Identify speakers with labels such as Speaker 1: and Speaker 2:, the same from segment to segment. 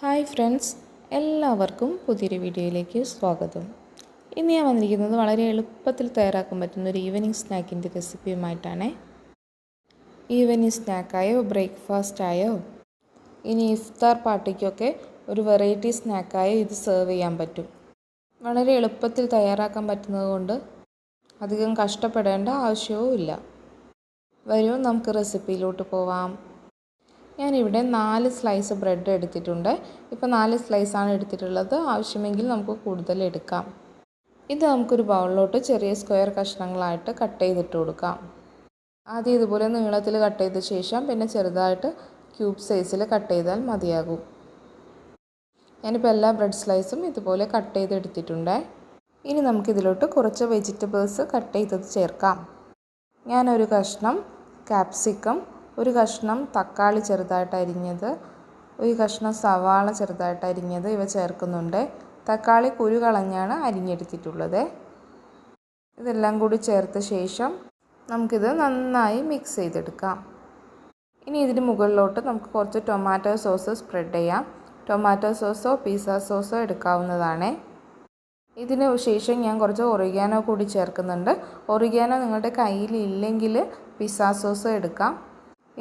Speaker 1: Hi friends എല്ലാവർക്കും പുതിയൊരു വീഡിയോയിലേക്ക് സ്വാഗതം. ഇന്ന് ഞാൻ വന്നിരിക്കുന്നത് വളരെ എളുപ്പത്തിൽ തയ്യാറാക്കാൻ പറ്റുന്ന ഒരു ഈവനിങ് സ്നാക്കിന്റെ റെസിപ്പിയുമായിട്ടാണ് ഈവനിങ് സ്നാക്കായോ ബ്രേക്ക്ഫാസ്റ്റായോ ഇനി ഇഫ്താർ പാർട്ടിക്കൊക്കെ ഒരു വെറൈറ്റി സ്നാക്കായോ ഇത് സെർവ് ചെയ്യാൻ പറ്റും. വളരെ എളുപ്പത്തിൽ തയ്യാറാക്കാൻ പറ്റുന്നതുകൊണ്ട് അധികം കഷ്ടപ്പെടേണ്ട ആവശ്യവും ഇല്ല. വരൂ നമുക്ക് റെസിപ്പിയിലോട്ട് പോവാം. ഞാനിവിടെ നാല് സ്ലൈസ് ബ്രെഡ് എടുത്തിട്ടുണ്ട്. ഇപ്പോൾ നാല് സ്ലൈസാണ് എടുത്തിട്ടുള്ളത്. ആവശ്യമെങ്കിൽ നമുക്ക് കൂടുതൽ എടുക്കാം. ഇത് നമുക്കൊരു ബൗളിലോട്ട് ചെറിയ സ്ക്വയർ കഷ്ണങ്ങളായിട്ട് കട്ട് ചെയ്തിട്ട് കൊടുക്കാം. ആദ്യം ഇതുപോലെ നീളത്തിൽ കട്ട് ചെയ്ത ശേഷം പിന്നെ ചെറുതായിട്ട് ക്യൂബ് സൈസിൽ കട്ട് ചെയ്താൽ മതിയാകും. ഞാനിപ്പോൾ എല്ലാ ബ്രെഡ് സ്ലൈസും ഇതുപോലെ കട്ട് ചെയ്തെടുത്തിട്ടുണ്ട് ഇനി നമുക്കിതിലോട്ട് കുറച്ച് വെജിറ്റബിൾസ് കട്ട് ചെയ്തത് ചേർക്കാം. ഞാനൊരു കഷ്ണം ക്യാപ്സിക്കം ഒരു കഷ്ണം തക്കാളി ചെറുതായിട്ട് അരിഞ്ഞത് ഒരു കഷ്ണം സവാള ചെറുതായിട്ട് അരിഞ്ഞത് ഇവ ചേർക്കുന്നുണ്ട്. തക്കാളി കുരു കളഞ്ഞാണ് അരിഞ്ഞെടുത്തിട്ടുള്ളത്. ഇതെല്ലാം കൂടി ചേർത്ത ശേഷം നമുക്കിത് നന്നായി മിക്സ് ചെയ്തെടുക്കാം. ഇനി ഇതിന് മുകളിലോട്ട് നമുക്ക് കുറച്ച് ടൊമാറ്റോ സോസ് സ്പ്രെഡ് ചെയ്യാം. ടൊമാറ്റോ സോസോ പിസ്സ സോസോ എടുക്കാവുന്നതാണ്. ഇതിന് ശേഷം ഞാൻ കുറച്ച് ഒറിഗാനോ കൂടി ചേർക്കുന്നുണ്ട്. ഒറിഗാനോ നിങ്ങളുടെ കയ്യിൽ ഇല്ലെങ്കിൽ പിസ്സ സോസ് എടുക്കാം.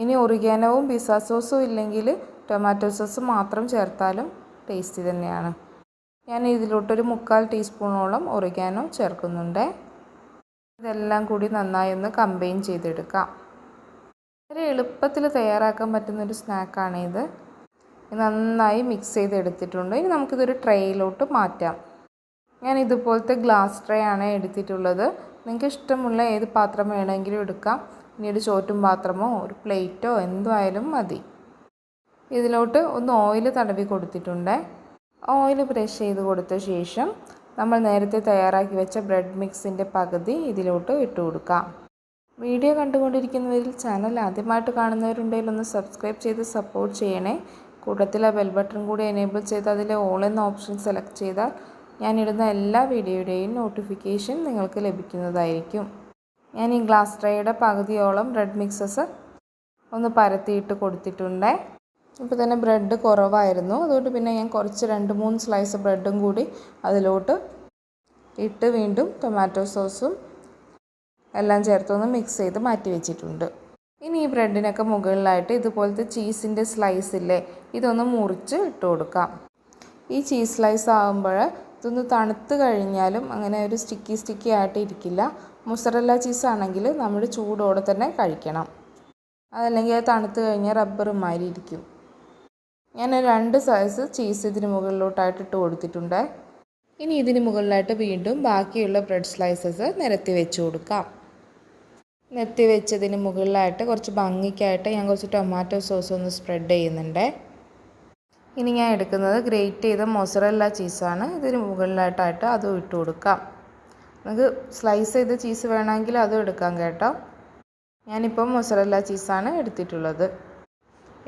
Speaker 1: ഇനി ഒറിഗാനവും പിസ്സ സോസും ഇല്ലെങ്കിൽ ടൊമാറ്റോ സോസ് മാത്രം ചേർത്താലും ടേസ്റ്റി തന്നെയാണ്. ഞാൻ ഇതിലോട്ടൊരു മുക്കാൽ ടീസ്പൂണോളം ഒറിഗാനോ ചേർക്കുന്നുണ്ട്. ഇതെല്ലാം കൂടി നന്നായി ഒന്ന് കമ്പൈൻ ചെയ്തെടുക്കാം. വളരെ എളുപ്പത്തിൽ തയ്യാറാക്കാൻ പറ്റുന്നൊരു സ്നാക്കാണിത് നന്നായി മിക്സ് ചെയ്തെടുത്തിട്ടുണ്ട്. ഇനി നമുക്കിതൊരു ട്രേയിലോട്ട് മാറ്റാം. ഞാൻ ഇതുപോലത്തെ ഗ്ലാസ് ട്രേ ആണ് എടുത്തിട്ടുള്ളത്. നിങ്ങൾക്ക് ഇഷ്ടമുള്ള ഏത് പാത്രം വേണമെങ്കിലും എടുക്കാം. ഒരു ചോറ്റും പാത്രമോ ഒരു പ്ലേറ്റോ എന്തായാലും മതി. ഇതിലോട്ട് ഒന്ന് ഓയിൽ തടവി കൊടുത്തിട്ടുണ്ട്. ഓയിൽ ബ്രഷ് ചെയ്ത് കൊടുത്ത ശേഷം നമ്മൾ നേരത്തെ തയ്യാറാക്കി വെച്ച ബ്രെഡ് മിക്സിന്റെ പകുതി ഇതിലോട്ട് ഇട്ട് കൊടുക്കാം. വീഡിയോ കണ്ടുകൊണ്ടിരിക്കുന്നവരിൽ ചാനൽ ആദ്യമായിട്ട് കാണുന്നവരുണ്ടെങ്കിൽ ഒന്ന് സബ്സ്ക്രൈബ് ചെയ്ത് സപ്പോർട്ട് ചെയ്യണേ. കൂട്ടത്തിൽ ആ ബെൽ ബട്ടൺ കൂടി എനേബിൾ ചെയ്ത് അതിലെ ഓൾ എന്ന ഓപ്ഷൻ സെലക്ട് ചെയ്താൽ ഞാനിടുന്ന എല്ലാ വീഡിയോയുടെയും നോട്ടിഫിക്കേഷൻ നിങ്ങൾക്ക് ലഭിക്കുന്നതായിരിക്കും. ഞാൻ ഈ ഗ്ലാസ് ട്രേയുടെ പകുതിയോളം ബ്രെഡ് മിക്സസ് ഒന്ന് പരത്തിയിട്ട് കൊടുത്തിട്ടുണ്ട്. ഇപ്പോൾ തന്നെ ബ്രെഡ് കുറവായിരുന്നു. അതുകൊണ്ട് പിന്നെ ഞാൻ കുറച്ച് രണ്ട് മൂന്ന് സ്ലൈസ് ബ്രെഡും കൂടി അതിലോട്ട് ഇട്ട് വീണ്ടും ടൊമാറ്റോ സോസും എല്ലാം ചേർത്തൊന്ന് മിക്സ് ചെയ്ത് മാറ്റി വെച്ചിട്ടുണ്ട്. ഇനി ഈ ബ്രെഡിനൊക്കെ മുകളിലായിട്ട് ഇതുപോലത്തെ ചീസിന്റെ സ്ലൈസ് ഇല്ലേ ഇതൊന്ന് മുറിച്ച് ഇട്ട് കൊടുക്കാം. ഈ ചീസ് സ്ലൈസ് ആകുമ്പോൾ ഇതൊന്ന് തണുത്ത് കഴിഞ്ഞാലും അങ്ങനെ ഒരു സ്റ്റിക്കി സ്റ്റിക്കി ആയിട്ട് ഇരിക്കില്ല. മുസറല്ല ചീസ് ആണെങ്കിൽ നമ്മൾ ചൂടോടെ തന്നെ കഴിക്കണം. അതല്ലെങ്കിൽ അത് തണുത്ത് കഴിഞ്ഞാൽ റബ്ബർ മാതിരി ഇരിക്കും. ഞാൻ രണ്ട് സൈസ് ചീസ് ഇതിന് മുകളിലോട്ടായിട്ട് ഇട്ട് കൊടുത്തിട്ടുണ്ട്. ഇനി ഇതിന് മുകളിലായിട്ട് വീണ്ടും ബാക്കിയുള്ള ബ്രെഡ് സ്ലൈസസ് നിരത്തി വെച്ച് കൊടുക്കാം. നിരത്തി വെച്ചതിന് മുകളിലായിട്ട് കുറച്ച് ഭംഗിക്കായിട്ട് ഞാൻ കുറച്ച് ടൊമാറ്റോ സോസ് ഒന്ന് സ്പ്രെഡ് ചെയ്യുന്നുണ്ട്. ഇനി ഞാൻ എടുക്കുന്നത് ഗ്രേറ്റ് ചെയ്ത മൊസറല്ല ചീസാണ് ഇതിന് മുകളിലായിട്ടായിട്ട് അതും ഇട്ട് കൊടുക്കാം. നമുക്ക് സ്ലൈസ് ചെയ്ത ചീസ് വേണമെങ്കിൽ അതും എടുക്കാം കേട്ടോ. ഞാനിപ്പം മൊസറല്ല ചീസാണ് എടുത്തിട്ടുള്ളത്.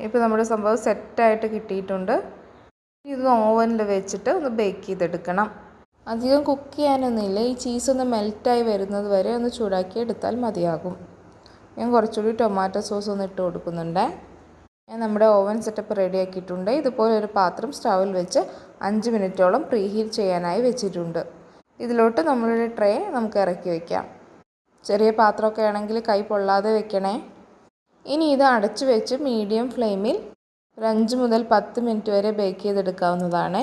Speaker 1: ഇപ്പോൾ നമ്മുടെ സംഭവം സെറ്റായിട്ട് കിട്ടിയിട്ടുണ്ട്. ഇത് ഓവനിൽ വെച്ചിട്ട് ഒന്ന് ബേക്ക് ചെയ്തെടുക്കണം. അധികം കുക്ക് ചെയ്യാനൊന്നുമില്ല. ഈ ചീസ് ഒന്ന് മെൽറ്റായി വരുന്നത് വരെ ഒന്ന് ചൂടാക്കി എടുത്താൽ മതിയാകും. ഞാൻ കുറച്ചുകൂടി ടൊമാറ്റോ സോസ് ഒന്ന് ഇട്ട് കൊടുക്കുന്നുണ്ട്. ഞാൻ നമ്മുടെ ഓവൻ സെറ്റപ്പ് റെഡിയാക്കിയിട്ടുണ്ട് ഇതുപോലെ ഒരു പാത്രം സ്റ്റൗവിൽ വെച്ച് അഞ്ച് മിനിറ്റോളം പ്രീഹീറ്റ് ചെയ്യാനായി വെച്ചിട്ടുണ്ട്. ഇതിലോട്ട് നമ്മളൊരു ട്രേ നമുക്ക് ഇറക്കി വയ്ക്കാം ചെറിയ പാത്രമൊക്കെ ആണെങ്കിൽ കൈ പൊള്ളാതെ വെക്കണേ. ഇനി ഇത് അടച്ചു വെച്ച് മീഡിയം ഫ്ലെയിമിൽ ഒരു അഞ്ച് മുതൽ പത്ത് മിനിറ്റ് വരെ ബേക്ക് ചെയ്തെടുക്കാവുന്നതാണ്.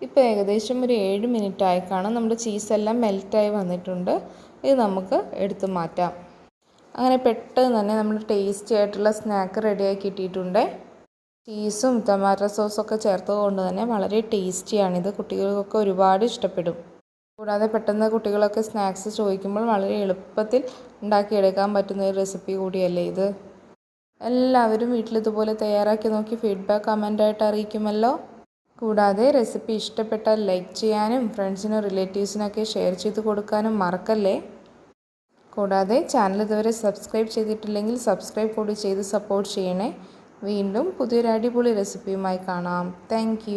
Speaker 1: ഇപ്പോൾ ഏകദേശം ഒരു ഏഴ് മിനിറ്റ് ആയി കാണും നമ്മുടെ ചീസെല്ലാം മെൽറ്റായി വന്നിട്ടുണ്ട്. ഇത് നമുക്ക് എടുത്ത് മാറ്റാം. അങ്ങനെ പെട്ടെന്ന് തന്നെ നമ്മൾ ടേസ്റ്റി ആയിട്ടുള്ള സ്നാക്ക് റെഡിയായി കിട്ടിയിട്ടുണ്ട്. ചീസും ടൊമാറ്റോ സോസൊക്കെ ചേർത്തത് കൊണ്ട് തന്നെ വളരെ ടേസ്റ്റിയാണിത്. കുട്ടികൾക്കൊക്കെ ഒരുപാട് ഇഷ്ടപ്പെടും. കൂടാതെ പെട്ടെന്ന് കുട്ടികളൊക്കെ സ്നാക്സ് ചോദിക്കുമ്പോൾ വളരെ എളുപ്പത്തിൽ ഉണ്ടാക്കിയെടുക്കാൻ പറ്റുന്ന ഒരു റെസിപ്പി കൂടിയല്ലേ ഇത്. എല്ലാവരും വീട്ടിൽ ഇതുപോലെ തയ്യാറാക്കി നോക്കി ഫീഡ്ബാക്ക് കമന്റായിട്ട് അറിയിക്കുമല്ലോ. കൂടാതെ റെസിപ്പി ഇഷ്ടപ്പെട്ടാൽ ലൈക്ക് ചെയ്യാനും ഫ്രണ്ട്സിനും റിലേറ്റീവ്സിനൊക്കെ ഷെയർ ചെയ്ത് കൊടുക്കാനും മറക്കല്ലേ. കൂടാതെ ചാനൽ ഇതുവരെ സബ്സ്ക്രൈബ് ചെയ്തിട്ടില്ലെങ്കിൽ സബ്സ്ക്രൈബ് കൂടി ചെയ്ത് സപ്പോർട്ട് ചെയ്യണേ. വീണ്ടും പുതിയൊരു അടിപൊളി റെസിപ്പിയുമായി കാണാം. താങ്ക്